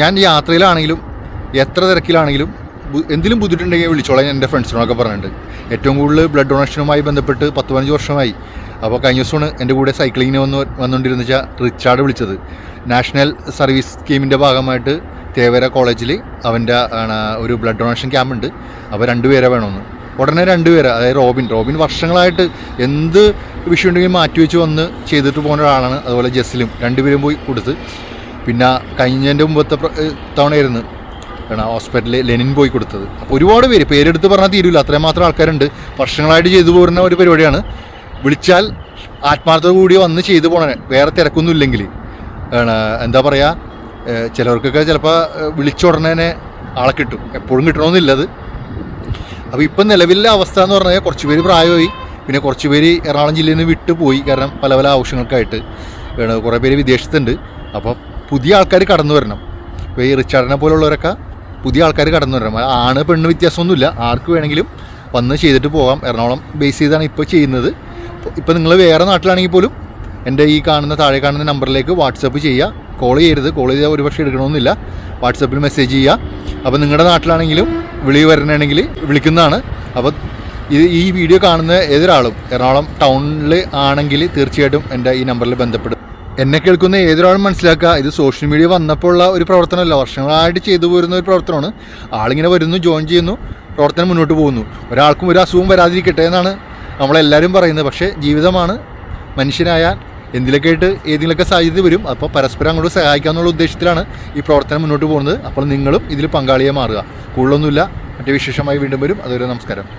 ഞാൻ യാത്രയിലാണെങ്കിലും എത്ര തിരക്കിലാണെങ്കിലും എന്തിലും ബുദ്ധിമുട്ടുണ്ടെങ്കിൽ വിളിച്ചോളാം ഞാൻ എന്റെ ഫ്രണ്ട്സിനോടൊക്കെ പറഞ്ഞിട്ടുണ്ട്. ഏറ്റവും കൂടുതൽ ബ്ലഡ് ഡൊണേഷനുമായി ബന്ധപ്പെട്ട് പത്ത് പതിനഞ്ച് വർഷമായി. അപ്പോൾ കഴിഞ്ഞ ദിവസമാണ് എന്റെ കൂടെ സൈക്ലിങ്ങിന് വന്ന് വന്നുകൊണ്ടിരുന്ന റിച്ചാർഡ് വിളിച്ചത്. നാഷണൽ സർവീസ് സ്കീമിന്റെ ഭാഗമായിട്ട് തേവര കോളേജിൽ അവന്റെ ഒരു ബ്ലഡ് ഡൊണേഷൻ ക്യാമ്പ് ഉണ്ട്. അപ്പോൾ രണ്ടുപേരെ വേണമെന്ന്. ഉടനെ രണ്ടുപേരെ അതായത് റോബിൻ. റോബിൻ വർഷങ്ങളായിട്ട് എന്ത് വിഷയം ഉണ്ടെങ്കിലും മാറ്റി വെച്ച് വന്ന് ചെയ്തിട്ട് പോകുന്ന ഒരാളാണ് അതുപോലെ ജസ്സിലും രണ്ടുപേരും പോയി കൊടുത്ത്. പിന്നെ കഴിഞ്ഞതിന്റെ മുമ്പത്തെ തവണയായിരുന്നു ആണ് ഹോസ്പിറ്റലിൽ ലെനിൻ പോയി കൊടുത്തത്. അപ്പോൾ ഒരുപാട് പേര് പേരെടുത്ത് പറഞ്ഞാൽ തീരുമില്ല അത്രയും മാത്രം ആൾക്കാരുണ്ട്. വർഷങ്ങളായിട്ട് ചെയ്തു പോരുന്ന ഒരു പരിപാടിയാണ്. വിളിച്ചാൽ ആത്മാർത്ഥത കൂടി വന്ന് ചെയ്തു പോണേ വേറെ തിരക്കൊന്നും ഇല്ലെങ്കിൽ എന്താ പറയുക ചിലവർക്കൊക്കെ ചിലപ്പോൾ വിളിച്ച ഉടനെ ആളെ കിട്ടും. എപ്പോഴും കിട്ടണമെന്നില്ല അത്. അപ്പോൾ ഇപ്പം നിലവിലെ അവസ്ഥ എന്ന് പറഞ്ഞാൽ കുറച്ച് പേര് പ്രായമായി. പിന്നെ കുറച്ച് പേര് എറണാകുളം ജില്ലയിൽ നിന്ന് വിട്ടു പോയി കാരണം പല പല ആവശ്യങ്ങൾക്കായിട്ട് കുറേ പേര് വിദേശത്തുണ്ട്. അപ്പോൾ പുതിയ ആൾക്കാർ കടന്നു വരണം. ഇപ്പോൾ ഈ റിച്ചാർഡിനെ പോലുള്ളവരൊക്കെ പുതിയ ആൾക്കാർ കടന്നു വരണം. ആണ് പെണ്ണ് വ്യത്യാസമൊന്നുമില്ല. ആർക്ക് വേണമെങ്കിലും വന്ന് ചെയ്തിട്ട് പോകാം. എറണാകുളം ബേസ് ചെയ്താണ് ഇപ്പോൾ ചെയ്യുന്നത്. ഇപ്പോൾ നിങ്ങൾ വേറെ നാട്ടിലാണെങ്കിൽ പോലും എന്റെ ഈ കാണുന്ന താഴെ കാണുന്ന നമ്പറിലേക്ക് വാട്സപ്പ് ചെയ്യുക. കോൾ ചെയ്യരുത്. കോൾ ചെയ്താൽ ഒരുപക്ഷെ എടുക്കണമെന്നില്ല. വാട്സപ്പിൽ മെസ്സേജ് ചെയ്യുക. അപ്പോൾ നിങ്ങളുടെ നാട്ടിലാണെങ്കിലും വിളി വരണമെങ്കിൽ വിളിക്കുന്നതാണ്. അപ്പോൾ ഇത് ഈ വീഡിയോ കാണുന്ന ഏതൊരാളും എറണാകുളം ടൗണിൽ ആണെങ്കിൽ തീർച്ചയായിട്ടും എന്റെ ഈ നമ്പറിൽ ബന്ധപ്പെടും. എന്നെ കേൾക്കുന്ന ഏതൊരാളും മനസ്സിലാക്കുക. ഇത് സോഷ്യൽ മീഡിയ വന്നപ്പോൾ ഉള്ള ഒരു പ്രവർത്തനമല്ല. വർഷങ്ങളായിട്ട് ചെയ്തു പോരുന്ന ഒരു പ്രവർത്തനമാണ്. ആളിങ്ങനെ വരുന്നു ജോയിൻ ചെയ്യുന്നു പ്രവർത്തനം മുന്നോട്ട് പോകുന്നു. ഒരാൾക്കും ഒരു അസുഖം വരാതിരിക്കട്ടെ എന്നാണ് നമ്മളെല്ലാവരും പറയുന്നത്. പക്ഷേ ജീവിതമാണ്. മനുഷ്യനായാൽ എന്തിലൊക്കെ ആയിട്ട് ഏതെങ്കിലുമൊക്കെ സാധ്യത വരും. അപ്പോൾ പരസ്പരം അങ്ങോട്ട് സഹായിക്കാമെന്നുള്ള ഉദ്ദേശത്തിലാണ് ഈ പ്രവർത്തനം മുന്നോട്ട് പോകുന്നത്. അപ്പോൾ നിങ്ങളും ഇതിൽ പങ്കാളിയെ മാറുക. കൂടുതലൊന്നുമില്ല. മറ്റേ വിശേഷമായി വീണ്ടും വരും. അതുവരെ നമസ്കാരം.